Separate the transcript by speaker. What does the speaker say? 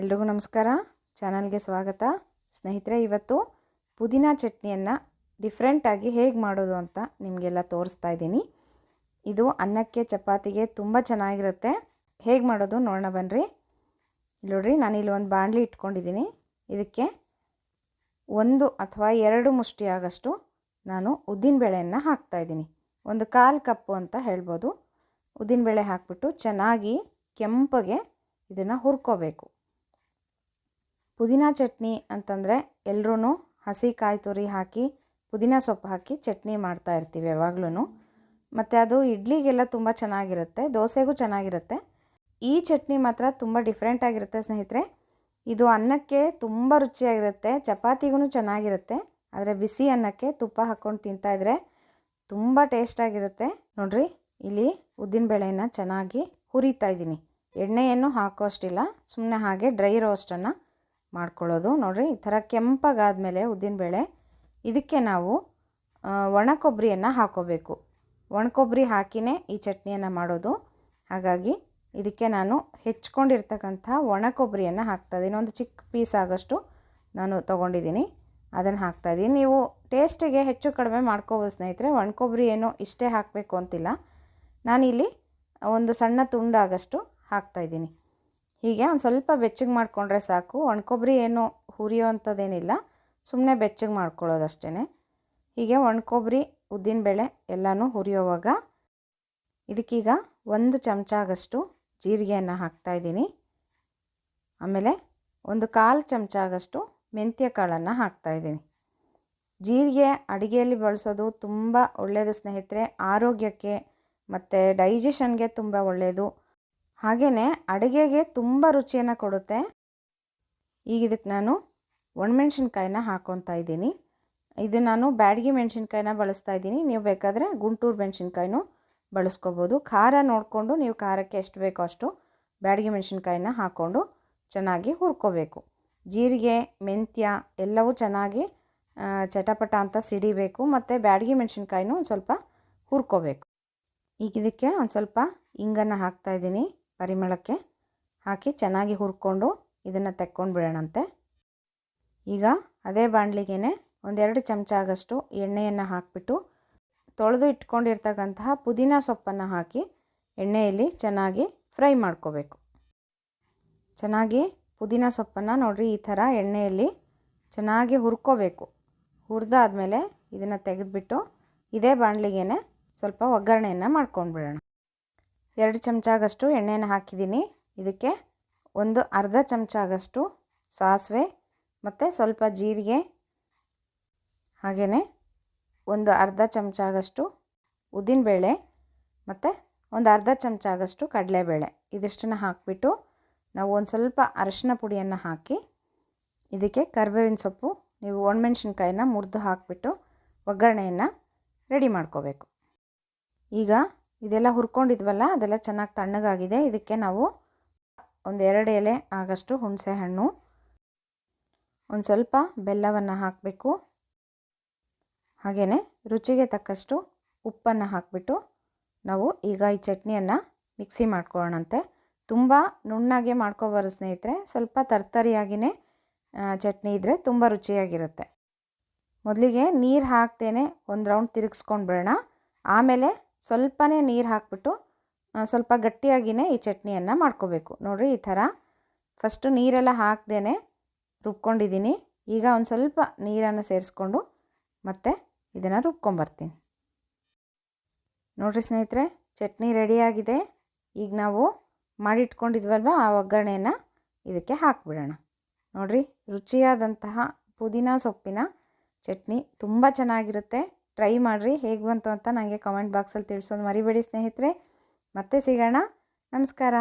Speaker 1: ಎಲ್ರಿಗೂ ನಮಸ್ಕಾರ. ಚಾನಲ್ಗೆ ಸ್ವಾಗತ. ಸ್ನೇಹಿತರೆ, ಇವತ್ತು ಪುದೀನ ಚಟ್ನಿಯನ್ನು ಡಿಫ್ರೆಂಟಾಗಿ ಹೇಗೆ ಮಾಡೋದು ಅಂತ ನಿಮಗೆಲ್ಲ ತೋರಿಸ್ತಾ ಇದ್ದೀನಿ. ಇದು ಅನ್ನಕ್ಕೆ ಚಪಾತಿಗೆ ತುಂಬ ಚೆನ್ನಾಗಿರುತ್ತೆ. ಹೇಗೆ ಮಾಡೋದು ನೋಡೋಣ ಬನ್ನಿರಿ ಇಲ್ಲಿ ನಾನು ನಾನಿಲ್ಲಿ ಒಂದು ಬಾಣಲಿ ಇಟ್ಕೊಂಡಿದ್ದೀನಿ. ಇದಕ್ಕೆ ಒಂದು ಅಥವಾ ಎರಡು ಮುಷ್ಟಿ ಆಗಷ್ಟು ನಾನು ಉದ್ದಿನಬೇಳೆಯನ್ನು ಹಾಕ್ತಾಯಿದ್ದೀನಿ ಒಂದು ಕಾಲು ಕಪ್ಪು ಅಂತ ಹೇಳ್ಬೋದು. ಉದ್ದಿನಬೇಳೆ ಹಾಕ್ಬಿಟ್ಟು ಚೆನ್ನಾಗಿ ಕೆಂಪಗೆ ಇದನ್ನು ಹುರ್ಕೋಬೇಕು. ಪುದೀನ ಚಟ್ನಿ ಅಂತಂದರೆ ಎಲ್ಲರೂ ಹಸಿ ಕಾಯಿ ತುರಿ ಹಾಕಿ, ಪುದೀನ ಸೊಪ್ಪು ಹಾಕಿ ಚಟ್ನಿ ಮಾಡ್ತಾ ಇರ್ತೀವಿ ಯಾವಾಗ್ಲೂ ಮತ್ತು ಅದು ಇಡ್ಲಿಗೆಲ್ಲ ತುಂಬ ಚೆನ್ನಾಗಿರುತ್ತೆ, ದೋಸೆಗೂ ಚೆನ್ನಾಗಿರುತ್ತೆ. ಈ ಚಟ್ನಿ ಮಾತ್ರ ತುಂಬ ಡಿಫ್ರೆಂಟಾಗಿರುತ್ತೆ ಸ್ನೇಹಿತರೆ. ಇದು ಅನ್ನಕ್ಕೆ ತುಂಬ ರುಚಿಯಾಗಿರುತ್ತೆ ಚಪಾತಿಗೂ ಚೆನ್ನಾಗಿರುತ್ತೆ, ಆದರೆ ಬಿಸಿ ಅನ್ನಕ್ಕೆ ತುಪ್ಪ ಹಾಕ್ಕೊಂಡು ತಿಂತಾಯಿದ್ರೆ ತುಂಬ ಟೇಸ್ಟಾಗಿರುತ್ತೆ ನೋಡಿರಿ, ಇಲ್ಲಿ ಉದ್ದಿನಬೇಳೆನ ಚೆನ್ನಾಗಿ ಹುರಿತಾ ಇದ್ದೀನಿ. ಎಣ್ಣೆಯನ್ನು ಹಾಕೋ ಅಷ್ಟಿಲ್ಲ ಸುಮ್ಮನೆ ಹಾಗೆ ಡ್ರೈ ರೋಸ್ಟನ್ನು ಮಾಡ್ಕೊಳ್ಳೋದು. ನೋಡಿರಿ, ಈ ಥರ ಕೆಂಪಗಾದಮೇಲೆ ಉದ್ದಿನಬೇಳೆ ಇದಕ್ಕೆ ನಾವು ಒಣ ಕೊಬ್ಬರಿಯನ್ನು ಹಾಕೋಬೇಕು. ಒಣ ಕೊಬ್ಬರಿ ಹಾಕಿನೇ ಈ ಚಟ್ನಿಯನ್ನು ಮಾಡೋದು. ಹಾಗಾಗಿ ಇದಕ್ಕೆ ನಾನು ಹೆಚ್ಕೊಂಡಿರ್ತಕ್ಕಂಥ ಒಣ ಕೊಬ್ಬರಿಯನ್ನು ಹಾಕ್ತಾಯಿದ್ದೀನಿ. ಒಂದು ಚಿಕ್ಕ ಪೀಸ್ ಆಗೋಷ್ಟು ನಾನು ತೊಗೊಂಡಿದ್ದೀನಿ. ಅದನ್ನು ಹಾಕ್ತಾಯಿದ್ದೀನಿ. ನೀವು ಟೇಸ್ಟಿಗೆ ಹೆಚ್ಚು ಕಡಿಮೆ ಮಾಡ್ಕೋಬೋದು ಸ್ನೇಹಿತರೆ. ಒಣ ಕೊಬ್ಬರಿ ಏನೋ ಇಷ್ಟೇ ಹಾಕಬೇಕು ಅಂತಿಲ್ಲ. ನಾನಿಲ್ಲಿ ಒಂದು ಸಣ್ಣ ತುಂಡಾಗಷ್ಟು ಹಾಕ್ತಾಯಿದ್ದೀನಿ. ಹೀಗೆ ಒಂದು ಸ್ವಲ್ಪ ಬೆಚ್ಚಗೆ ಮಾಡಿಕೊಂಡ್ರೆ ಸಾಕು. ಒಣಕೊಬ್ಬರಿ ಏನು ಹುರಿಯೋ ಅಂಥದ್ದೇನಿಲ್ಲ ಸುಮ್ಮನೆ ಬೆಚ್ಚಗೆ ಮಾಡ್ಕೊಳ್ಳೋದು ಅಷ್ಟೇ ಹೀಗೆ ಒಣಕೊಬ್ಬರಿ ಉದ್ದಿನಬೇಳೆ ಎಲ್ಲನೂ ಹುರಿಯೋವಾಗ ಇದಕ್ಕೀಗ ಒಂದು ಚಮಚ ಆಗಷ್ಟು ಜೀರಿಗೆಯನ್ನು ಹಾಕ್ತಾಯಿದ್ದೀನಿ ಆಮೇಲೆ ಒಂದು ಕಾಲು ಚಮಚ ಆಗಷ್ಟು ಮೆಂತ್ಯ ಕಾಳನ್ನು ಹಾಕ್ತಾಯಿದ್ದೀನಿ ಜೀರಿಗೆ ಅಡುಗೆಯಲ್ಲಿ ಬಳಸೋದು ತುಂಬ ಒಳ್ಳೆಯದು ಸ್ನೇಹಿತರೆ. ಆರೋಗ್ಯಕ್ಕೆ ಮತ್ತು ಡೈಜೆಷನ್ಗೆ ತುಂಬ ಒಳ್ಳೆಯದು ಹಾಗೆಯೇ ಅಡುಗೆಗೆ ತುಂಬ ರುಚಿಯನ್ನು ಕೊಡುತ್ತೆ. ಈಗ ಇದಕ್ಕೆ ನಾನು ಒಣಮೆಣ್ಸಿನ್ಕಾಯಿನ ಹಾಕ್ಕೊತಾ ಇದ್ದೀನಿ. ಇದು ನಾನು ಬ್ಯಾಡಗಿ ಮೆಣಸಿನ್ಕಾಯಿನ ಬಳಸ್ತಾ ಇದ್ದೀನಿ. ನೀವು ಬೇಕಾದರೆ ಗುಂಟೂರು ಮೆಣಸಿನ್ಕಾಯಿನೂ ಬಳಸ್ಕೋಬೋದು. ಖಾರ ನೋಡಿಕೊಂಡು ನೀವು ಖಾರಕ್ಕೆ ಎಷ್ಟು ಬೇಕೋ ಅಷ್ಟು ಬ್ಯಾಡಗಿ ಮೆಣಸಿನ್ಕಾಯಿನ ಹಾಕ್ಕೊಂಡು ಚೆನ್ನಾಗಿ ಹುರ್ಕೋಬೇಕು. ಜೀರಿಗೆ, ಮೆಂತ್ಯ ಎಲ್ಲವೂ ಚೆನ್ನಾಗಿ ಚಟಪಟ ಅಂತ ಸಿಡಿಬೇಕು. ಮತ್ತು ಬ್ಯಾಡಗಿ ಮೆಣಸಿನ್ಕಾಯಿನೂ ಒಂದು ಸ್ವಲ್ಪ ಹುರ್ಕೋಬೇಕು. ಈಗ ಇದಕ್ಕೆ ಒಂದು ಸ್ವಲ್ಪ ಇಂಗನ್ನು ಹಾಕ್ತಾಯಿದ್ದೀನಿ ಪರಿಮಳಕ್ಕೆ ಹಾಕಿ ಚೆನ್ನಾಗಿ ಹುರ್ಕೊಂಡು ಇದನ್ನು ತೆಕ್ಕೊಂಡು ಬಿಡೋಣಂತೆ. ಈಗ ಅದೇ ಬಾಣಲಿಗೆ ಒಂದೆರಡು ಚಮಚ ಆಗಷ್ಟು ಎಣ್ಣೆಯನ್ನು ಹಾಕಿಬಿಟ್ಟು ತೊಳೆದು ಇಟ್ಕೊಂಡಿರ್ತಕ್ಕಂತಹ ಪುದೀನ ಸೊಪ್ಪನ್ನು ಹಾಕಿ ಎಣ್ಣೆಯಲ್ಲಿ ಚೆನ್ನಾಗಿ ಫ್ರೈ ಮಾಡ್ಕೋಬೇಕು. ಚೆನ್ನಾಗಿ ಪುದೀನ ಸೊಪ್ಪನ್ನು ನೋಡಿರಿ, ಈ ಥರ ಎಣ್ಣೆಯಲ್ಲಿ ಚೆನ್ನಾಗಿ ಹುರ್ಕೋಬೇಕು. ಹುರಿದಾದ್ಮೇಲೆ ಇದನ್ನು ತೆಗೆದುಬಿಟ್ಟು ಇದೇ ಬಾಣಲಿಗೆ ಸ್ವಲ್ಪ ಒಗ್ಗರಣೆಯನ್ನು ಮಾಡ್ಕೊಂಡ್ಬಿಡೋಣ. ಎರಡು ಚಮಚ ಆಗಷ್ಟು ಎಣ್ಣೆಯನ್ನು ಹಾಕಿದ್ದೀನಿ. ಇದಕ್ಕೆ ಒಂದು ಅರ್ಧ ಚಮಚ ಆಗಷ್ಟು ಸಾಸಿವೆ ಮತ್ತು ಸ್ವಲ್ಪ ಜೀರಿಗೆ ಹಾಗೆಯೇ ಒಂದು ಅರ್ಧ ಚಮಚ ಆಗಷ್ಟು ಉದ್ದಿನಬೇಳೆ ಮತ್ತು ಒಂದು ಅರ್ಧ ಚಮಚ ಆಗಷ್ಟು ಕಡಲೆಬೇಳೆ. ಇದಿಷ್ಟನ್ನು ಹಾಕಿಬಿಟ್ಟು ನಾವು ಒಂದು ಸ್ವಲ್ಪ ಅರಶಿನ ಪುಡಿಯನ್ನು ಹಾಕಿ ಇದಕ್ಕೆ ಕರಿಬೇವಿನ ಸೊಪ್ಪು, ನೀವು ಒಣಮೆಣ್ಸಿನ್ಕಾಯಿನ ಮುರಿದು ಹಾಕಿಬಿಟ್ಟು ಒಗ್ಗರಣೆಯನ್ನು ರೆಡಿ ಮಾಡ್ಕೋಬೇಕು. ಈಗ ಇದೆಲ್ಲ ಹುರ್ಕೊಂಡಿದ್ವಲ್ಲ, ಅದೆಲ್ಲ ಚೆನ್ನಾಗಿ ತಣ್ಣಗಾಗಿದೆ. ಇದಕ್ಕೆ ನಾವು ಒಂದು ಎರಡು ಎಲೆ, ಆಗಷ್ಟು ಹುಣಸೆ ಹಣ್ಣು, ಒಂದು ಸ್ವಲ್ಪ ಬೆಲ್ಲವನ್ನು ಹಾಕಬೇಕು. ಹಾಗೆಯೇ ರುಚಿಗೆ ತಕ್ಕಷ್ಟು ಉಪ್ಪನ್ನು ಹಾಕಿಬಿಟ್ಟು ನಾವು ಈಗ ಈ ಚಟ್ನಿಯನ್ನು ಮಿಕ್ಸಿ ಮಾಡ್ಕೊಳ್ಳೋಣಂತೆ. ತುಂಬ ನುಣ್ಣಾಗೆ ಮಾಡ್ಕೊಬಾರ್ದು ಸ್ನೇಹಿತರೆ, ಸ್ವಲ್ಪ ತರ್ತರಿಯಾಗಿಯೇ ಚಟ್ನಿ ಇದ್ದರೆ ತುಂಬ ರುಚಿಯಾಗಿರುತ್ತೆ. ಮೊದಲಿಗೆ ನೀರು ಹಾಕ್ತೇನೆ, ಒಂದು ರೌಂಡ್ ತಿರುಗಿಸ್ಕೊಂಡು ಬಿಡೋಣ. ಆಮೇಲೆ ಸ್ವಲ್ಪನೇ ನೀರು ಹಾಕ್ಬಿಟ್ಟು ಸ್ವಲ್ಪ ಗಟ್ಟಿಯಾಗಿಯೇ ಈ ಚಟ್ನಿಯನ್ನು ಮಾಡ್ಕೋಬೇಕು. ನೋಡಿರಿ ಈ ಥರ. ಫಸ್ಟು ನೀರೆಲ್ಲ ಹಾಕ್ದೇ ರುಬ್ಕೊಂಡಿದ್ದೀನಿ ಈಗ ಒಂದು ಸ್ವಲ್ಪ ನೀರನ್ನು ಸೇರಿಸ್ಕೊಂಡು ಮತ್ತೆ ಇದನ್ನು ರುಬ್ಕೊಂಬರ್ತೀನಿ. ನೋಡಿರಿ ಸ್ನೇಹಿತರೆ, ಚಟ್ನಿ ರೆಡಿಯಾಗಿದೆ. ಈಗ ನಾವು ಮಾಡಿಟ್ಕೊಂಡಿದ್ವಲ್ವ ಆ ಒಗ್ಗರಣೆಯನ್ನು ಇದಕ್ಕೆ ಹಾಕ್ಬಿಡೋಣ. ನೋಡಿರಿ, ರುಚಿಯಾದಂತಹ ಪುದೀನ ಸೊಪ್ಪಿನ ಚಟ್ನಿ ತುಂಬ ಚೆನ್ನಾಗಿರುತ್ತೆ. ಟ್ರೈ ಮಾಡಿರಿ ಹೇಗೆ ಬಂತು ಅಂತ ನನಗೆ ಕಮೆಂಟ್ ಬಾಕ್ಸಲ್ಲಿ ತಿಳಿಸೋದು ಮರಿಬೇಡಿ ಸ್ನೇಹಿತರೆ. ಮತ್ತೆ ಸಿಗೋಣ. ನಮಸ್ಕಾರ.